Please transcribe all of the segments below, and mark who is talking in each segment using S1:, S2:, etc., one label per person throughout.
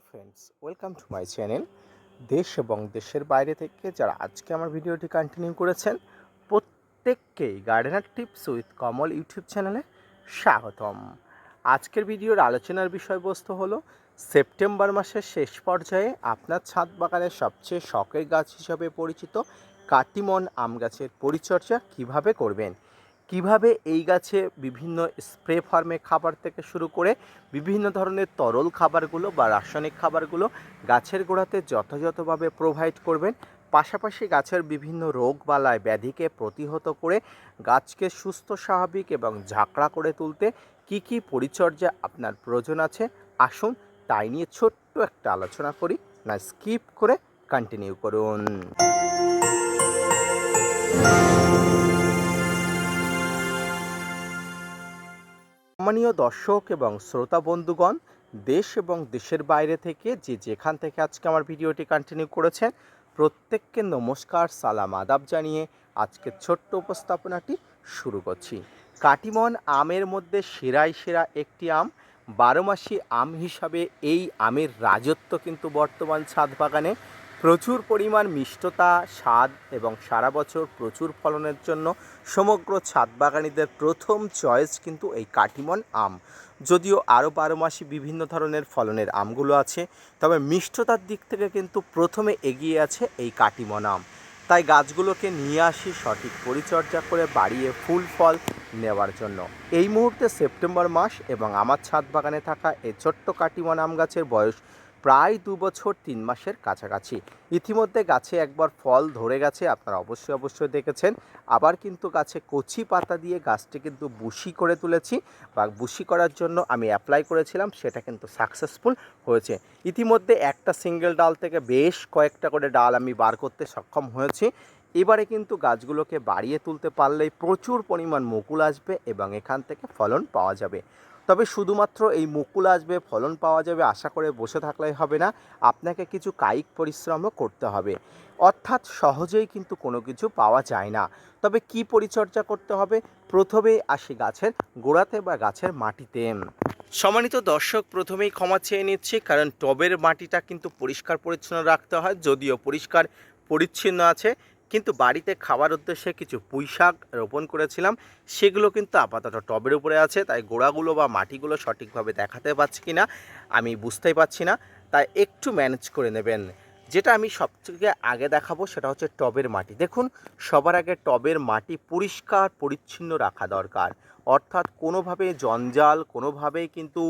S1: Hello friends welcome to my channel দেশ এবং দেশের বাইরে থেকে যারা আজকে আমার ভিডিওটি কন্টিনিউ করেছেন, প্রত্যেককেই gardener tips with Kamal YouTube চ্যানেলে স্বাগতম। আজকের ভিডিওর আলোচনার বিষয়বস্তু হলো, সেপ্টেম্বর মাসের শেষ পর্যায়ে আপনার ছাদ বাগানের সবচেয়ে শখের গাছ হিসাবে পরিচিত কাটিমন আম গাছের পরিচর্যা কীভাবে করবেন? কীভাবে এই গাছে বিভিন্ন স্প্রে ফার্মে খাবার থেকে শুরু করে বিভিন্ন ধরনের তরল খাবারগুলো বা রাসায়নিক খাবারগুলো গাছের গোড়াতে যথাযথভাবে প্রোভাইড করবেন, পাশাপাশি গাছের বিভিন্ন রোগ বালায় ব্যাধিকে প্রতিহত করে গাছকে সুস্থ, স্বাভাবিক এবং ঝাঁকড়া করে তুলতে কি কি পরিচর্যা আপনার প্রয়োজন আছে, আসুন তাই নিয়ে ছোট্ট একটা আলোচনা করি। না স্কিপ করে কন্টিনিউ করুন। সম্মানীয় দর্শক এবং শ্রোতা বন্ধুগণ, দেশ এবং দেশের বাইরে থেকে যে যেখান থেকে আজকে আমার ভিডিওটি কন্টিনিউ করেছেন, প্রত্যেককে নমস্কার, সালাম, আদাব জানিয়ে আজকের ছোট্ট উপস্থাপনাটি শুরু করছি। কাটিমন আমের মধ্যে সেরাই সেরা একটি আম বারোমাসি আম হিসাবে এই আমের রাজত্ব কিন্তু বর্তমান ছাদ বাগানে প্রচুর পরিমাণ মিষ্টতা, স্বাদ এবং সারা বছর প্রচুর ফলনের জন্য সমগ্র ছাদ বাগানীদের প্রথম চয়েস কিন্তু এই কাটিমন আম। যদিও আরও বারো মাসে বিভিন্ন ধরনের ফলনের আমগুলো আছে, তবে মিষ্টতার দিক থেকে কিন্তু প্রথমে এগিয়ে আছে এই কাটিমন আম। তাই গাছগুলোকে নিয়ে আসি সঠিক পরিচর্যা করে বাড়িয়ে ফুল ফল নেওয়ার জন্য। এই মুহূর্তে সেপ্টেম্বর মাস এবং আমার ছাদ বাগানে থাকা এই ছোট্ট কাটিমন আম গাছের বয়স প্রায় দু বছর তিন মাসের কাছাকাছি। ইতিমধ্যে গাছে একবার ফল ধরে গেছে, আপনারা অবশ্যই অবশ্যই দেখেছেন। আবার কিন্তু গাছে কচি পাতা দিয়ে গাছটি কিন্তু বুশি করে তুলেছি বা বুশি করার জন্য আমি অ্যাপ্লাই করেছিলাম, সেটা কিন্তু সাকসেসফুল হয়েছে। ইতিমধ্যে একটা সিঙ্গেল ডাল থেকে বেশ কয়েকটা করে ডাল আমি বার করতে সক্ষম হয়েছি। এবারে কিন্তু গাছগুলোকে বাড়িয়ে তুলতে পারলেই প্রচুর পরিমাণ মুকুল আসবে এবং এখান থেকে ফলন পাওয়া যাবে। তবে শুধুমাত্র এই মুকুল আসবে, ফলন পাওয়া যাবে, আশা করে বসে থাকলেই হবে না। আপনাকে কিছু কায়িক পরিশ্রমও করতে হবে। অর্থাৎ সহজেই কিন্তু কোনো কিছু পাওয়া যায় না। তবে কি পরিচর্যা করতে হবে? প্রথমেই আসি গাছের গোড়াতে বা গাছের মাটিতে। সম্মানিত দর্শক, প্রথমেই ক্ষমা চেয়ে নিচ্ছি, কারণ টবের মাটিটা কিন্তু পরিষ্কার পরিচ্ছন্ন রাখতে হয়, যদিও পরিষ্কার পরিচ্ছন্ন আছে। কিন্তু বাড়িতে খাবার উদ্দেশ্যে কিছু পুঁই শাক রোপণ করেছিলাম। সেগুলো কিন্তু আপাতত টবের উপরে আছে, তাই গোড়াগুলো বা মাটিগুলো সঠিকভাবে দেখাতে পারছি কি না আমি বুঝতেই পারছি না। তাই একটু ম্যানেজ করে নেবেন। যেটা আমি সবথেকে আগে দেখাবো সেটা হচ্ছে টবের মাটি। দেখুন, সবার আগে টবের মাটি পরিষ্কার, পরিচ্ছন্ন রাখা দরকার। অর্থাৎ কোনোভাবে জঞ্জাল, কোনোভাবেই কিন্তু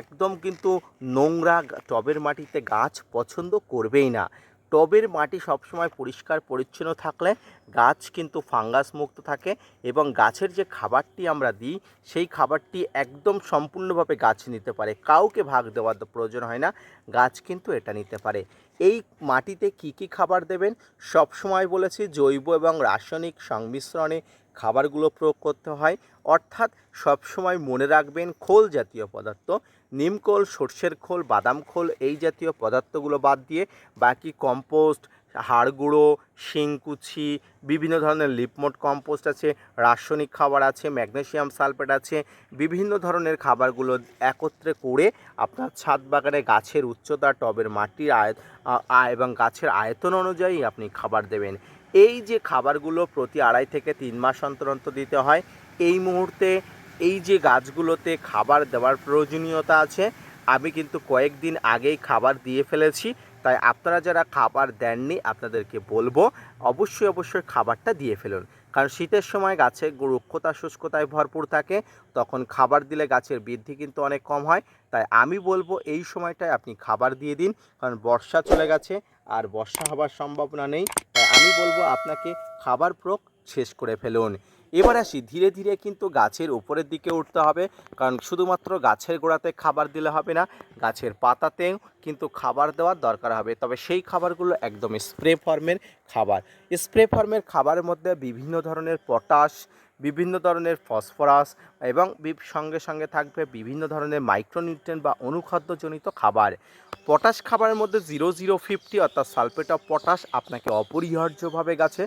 S1: একদম কিন্তু নোংরা টবের মাটিতে গাছ পছন্দ করবেই না। টবের মাটি সবসময় পরিষ্কার, পরিচ্ছন্ন থাকলে গাছ কিন্তু ফাঙ্গাস মুক্ত থাকে এবং গাছের যে খাবারটি আমরা দিই, সেই খাবারটি একদম সম্পূর্ণভাবে গাছ নিতে পারে। কাউকে ভাগ দেওয়ার প্রয়োজন হয় না, গাছ কিন্তু এটা নিতে পারে। এই মাটিতে কি কি খাবার দেবেন? সবসময় বলেছি জৈব এবং রাসায়নিক সংমিশ্রণে খাবারগুলো প্রয়োগ করতে হয়। অর্থাৎ সবসময় মনে রাখবেন খোল জাতীয় পদার্থ নিমকোল সর্ষের খোল, বাদাম খোল, এই জাতীয় পদার্থগুলো বাদ দিয়ে বাকি কম্পোস্ট, হাড় গুঁড়ো শিংকুচি বিভিন্ন ধরনের লিপমোট কম্পোস্ট আছে, রাসায়নিক খাবার আছে, ম্যাগনেসিয়াম সালফেট আছে, বিভিন্ন ধরনের খাবারগুলো একত্রে করে আপনার ছাদ বাগানে গাছের উচ্চতা, টবের মাটির আয় এবং গাছের আয়তন অনুযায়ী আপনি খাবার দেবেন। এই যে খাবারগুলো প্রতি আড়াই থেকে তিন মাস অন্তর অন্তর দিতে হয়, এই মুহূর্তে এই যে গাছগুলোতে খাবার দেওয়ার প্রয়োজনীয়তা আছে, আমি কিন্তু কয়েকদিন আগেই খাবার দিয়ে ফেলেছি। তাই আপনারা যারা খাবার দেননি, আপনাদেরকে বলব অবশ্যই অবশ্যই খাবারটা দিয়ে ফেলুন। কারণ শীতের সময় গাছে রুক্ষতা, শুষ্কতায় ভরপুর থাকে, তখন খাবার দিলে গাছের বৃদ্ধি কিন্তু অনেক কম হয়। তাই আমি বলব এই সময়টায় আপনি খাবার দিয়ে দিন, কারণ বর্ষা চলে গেছে আর বর্ষা হবার সম্ভাবনা নেই। আমি বলব আপনাকে খাবার প্রয়োগ শেষ করে ফেলুন। এবার আসি, ধীরে ধীরে কিন্তু গাছের উপরের দিকে উঠতে হবে, কারণ শুধুমাত্র গাছের গোড়াতে খাবার দিলে হবে না, গাছের পাতাতেও কিন্তু খাবার দেওয়ার দরকার হবে। তবে সেই খাবারগুলো একদম স্প্রে ফর্মের খাবার। স্প্রে ফর্মের খাবারের মধ্যে বিভিন্ন ধরনের পটাশ বিভিন্ন ধরনের ফসফরাস এবং সঙ্গে সঙ্গে থাকবে বিভিন্ন ধরনের মাইক্রোনিউট্রিয়েন্ট বা অনুখাদ্যজনিত খাবার। পটাশ খাবারের মধ্যে জিরো জিরো ফিফটি অর্থাৎ সালফেট অফ পটাশ আপনাকে অপরিহার্যভাবে গাছে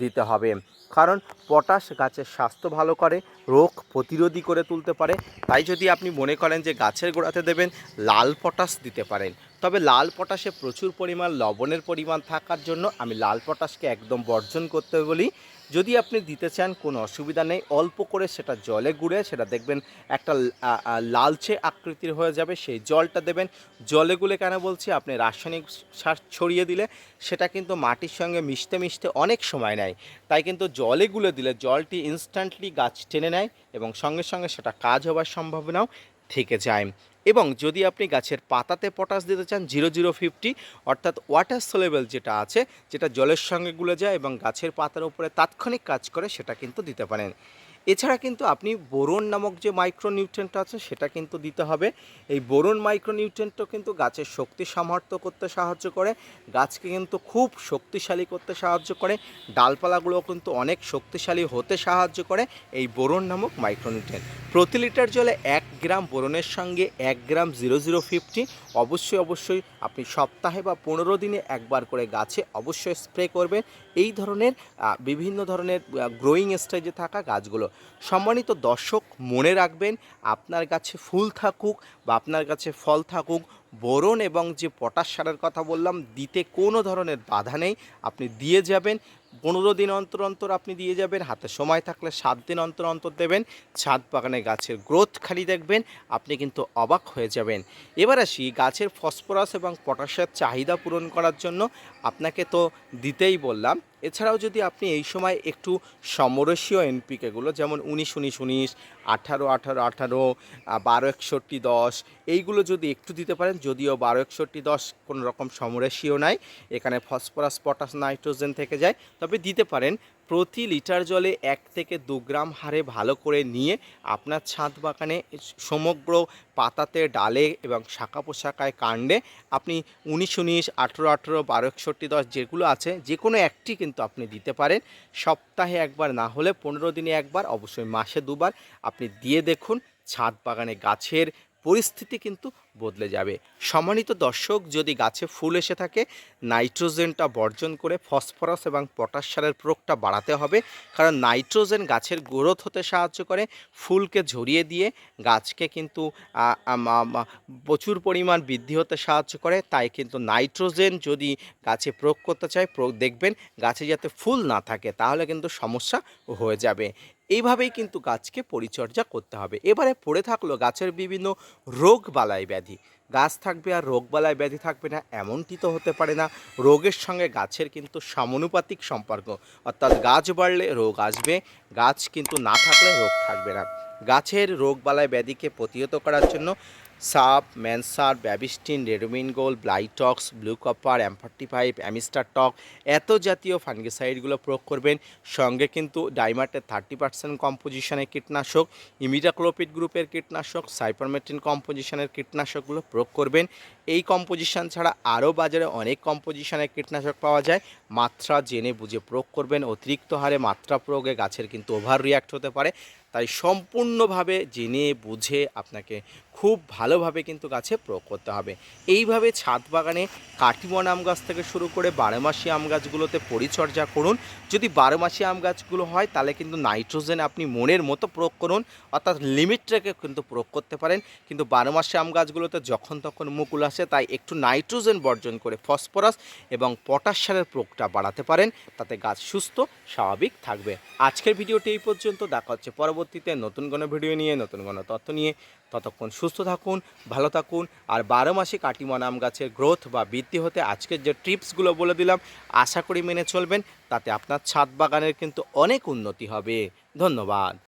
S1: দিতে হবে। কারণ পটাশ গাছের স্বাস্থ্য ভালো করে, রোগ প্রতিরোধী করে তুলতে পারে। তাই যদি আপনি মনে করেন যে গাছের গোড়াতে দেবেন, লাল পটাশ দিতে পারেন। তবে লাল পটাশে প্রচুর পরিমাণ লবণের পরিমাণ থাকার জন্য আমি লাল পটাশকে একদম বর্জন করতে বলি। যদি আপনি দিতে চান কোনো অসুবিধা নেই, অল্প করে সেটা জলে গুঁড়ে, সেটা দেখবেন একটা লালচে আকৃতির হয়ে যাবে, সেই জলটা দেবেন। জলে গুলে কেন বলছি? আপনি রাসায়নিক সার ছড়িয়ে দিলে সেটা কিন্তু মাটির সঙ্গে মিশতে মিশতে অনেক সময় নেয়। তাই কিন্তু জলে গুলে দিলে জলটি ইনস্ট্যান্টলি গাছ টেনে নেয় এবং সঙ্গে সঙ্গে সেটা কাজ হওয়ার সম্ভাবনাও থেকে যায়। এবং যদি আপনি গাছের পাতাতে পটাশ দিতে চান, জিরো জিরো ফিফটি, অর্থাৎ ওয়াটার সোলেবল যেটা আছে, যেটা জলের সঙ্গে গুলে যায় এবং গাছের পাতার উপরে তাৎক্ষণিক কাজ করে, সেটা কিন্তু দিতে পারেন। এছাড়া কিন্তু আপনি বোরন নামক যে মাইক্রোনিউট্রেন্ট আছে, সেটা কিন্তু দিতে হবে। এই বোরন মাইক্রোনিউট্রেন্টও কিন্তু গাছের শক্তি সামর্থ্য করতে সাহায্য করে, গাছকে কিন্তু খুব শক্তিশালী করতে সাহায্য করে ডালপালাগুলো কিন্তু অনেক শক্তিশালী হতে সাহায্য করে এই বোরন নামক মাইক্রোনিউট্রেন্ট প্রতি লিটার জলে এক গ্রাম বোরনের সঙ্গে এক গ্রাম জিরো জিরো ফিফটি। অবশ্যই অবশ্যই আপনি সপ্তাহে বা পনেরো দিনে একবার করে গাছে অবশ্যই স্প্রে করবেন। এই ধরনের বিভিন্ন ধরনের গ্রোয়িং স্টেজে থাকা গাছগুলো। সম্মানিত দর্শক, মনে রাখবেন, আপনার গাছে ফুল থাকুক বা আপনার কাছে ফল থাকুক বোরন এবং যে পটাশ সারের কথা বললাম, দিতে কোনো ধরনের বাধা নেই। আপনি দিয়ে যাবেন, পনেরো দিন অন্তর অন্তর আপনি দিয়ে যাবেন, হাতে সময় থাকলে সাত দিন অন্তর অন্তর দেবেন, ছাদ বাগানে গাছের গ্রোথ খালি দেখবেন, আপনি কিন্তু অবাক হয়ে যাবেন। এবার আসি গাছের ফসফরাস এবং পটাশের চাহিদা পূরণ করার জন্য। আপনাকে তো দিতেই বললাম এছাড়াও যদি আপনি এই সময় একটু সমরসীয় এনপিকেগুলো যেমন উনিশ উনিশ উনিশ, আঠারো আঠারো আঠারো বারো, একষট্টি, দশ, এইগুলো যদি একটু দিতে পারেন, যদিও বারো, একষট্টি, দশ কোনো রকম সমরেশীয় নাই, এখানে ফসফরাস, পটাশ, নাইট্রোজেন থেকে যায়, তবে দিতে পারেন। প্রতি লিটার জলে এক থেকে দু গ্রাম হারে ভালো করে নিয়ে আপনার ছাদ বাগানে সমগ্র পাতাতে ডালে এবং শাখা পোশাকায় কাণ্ডে আপনি উনিশ উনিশ, আঠেরো আঠেরো, বারো, একষট্টি, দশ যেগুলো আছে যে কোনো একটি কিন্তু আপনি দিতে পারেন। সপ্তাহে একবার না হলে পনেরো দিনে একবার, অবশ্যই মাসে দুবার। আপনি দিয়ে দেখুন, ছাদ বাগানে গাছের পরিস্থিতি কিন্তু বদলে যাবে। সম্মানিত দর্শক, যদি গাছে ফুল এসে থাকে, নাইট্রোজেনটা বর্জন করে ফসফরাস এবং পটাশ সারের প্রয়োগটা বাড়াতে হবে। কারণ নাইট্রোজেন গাছের গ্রোথ হতে সাহায্য করে, ফুলকে ঝরিয়ে দিয়ে গাছকে কিন্তু প্রচুর পরিমাণ বৃদ্ধি হতে সাহায্য করে। তাই কিন্তু নাইট্রোজেন যদি গাছে প্রয়োগ করতে চায় দেখবেন গাছে যাতে ফুল না থাকে, তাহলে কিন্তু সমস্যা হয়ে যাবে। এইভাবেই কিন্তু গাছকে পরিচর্যা করতে হবে। এবারে পড়ে থাকল গাছের বিভিন্ন রোগ বালাই ব্যাধি। গাছ থাকবে আর রোগ বালায় ব্যাধি থাকবে না, এমনটি তো হতে পারে না। রোগের সঙ্গে গাছের কিন্তু সমানুপাতিক সম্পর্ক। অর্থাৎ গাছ বাড়লে রোগ আসবে, গাছ কিন্তু না থাকলে রোগ থাকবে না। গাছের রোগ বালায় ব্যাধিকে প্রতিহত করার জন্য সাপ, ম্যানসার, Bavistin, Ridomil Gold Blitox, blue copper অ্যাম্পার্টি five, Amistar Top এত জাতীয় ফাঙ্গিসাইডগুলো প্রয়োগ করবেন। সঙ্গে কিন্তু ডাইমার্টের থার্টি পার্সেন্ট কম্পোজিশনের কীটনাশক ইমিডাক্লোপিড গ্রুপের কীটনাশক, সাইপারমেট্রিন কম্পোজিশনের কীটনাশকগুলো প্রয়োগ করবেন। এই কম্পোজিশন ছাড়া আরও বাজারে অনেক কম্পোজিশনের কীটনাশক পাওয়া যায়। মাত্রা জেনে বুঝে প্রয়োগ করবেন। অতিরিক্ত হারে মাত্রা প্রয়োগে গাছের কিন্তু ওভার রিয়াক্ট হতে পারে। তাই সম্পূর্ণভাবে জেনে বুঝে আপনাকে খুব ভালোভাবে কিন্তু গাছে প্রয়োগ করতে হবে। এইভাবে ছাদ বাগানে কাটিমন আম গাছ থেকে শুরু করে বারোমাসি আম গাছগুলোতে পরিচর্যা করুন। যদি বারোমাসি আম গাছগুলো হয়, তাহলে কিন্তু নাইট্রোজেন আপনি মনের মতো প্রয়োগ করুন, অর্থাৎ লিমিট রেখে কিন্তু প্রয়োগ করতে পারেন। কিন্তু বারোমাসি আম গাছগুলোতে যখন তখন মুকুল আসে, তাই একটু নাইট্রোজেন বর্জন করে ফসফরাস এবং পটাশ সারের প্রয়োগটা বাড়াতে পারেন। তাতে গাছ সুস্থ, স্বাভাবিক থাকবে। আজকের ভিডিওটি এই পর্যন্ত। দেখা হচ্ছে পরবর্তীতে নতুন কোনো ভিডিও নিয়ে, নতুন কোনো তথ্য নিয়ে। ততক্ষণ সুস্থ থাকুন, ভালো থাকুন। আর বারো মাসে কাটিমন আম গাছের গ্রোথ বা বৃদ্ধি হতে আজকের যে টিপসগুলো বলে দিলাম, আশা করি মেনে চলবেন। তাতে আপনার ছাদ বাগানের কিন্তু অনেক উন্নতি হবে। ধন্যবাদ।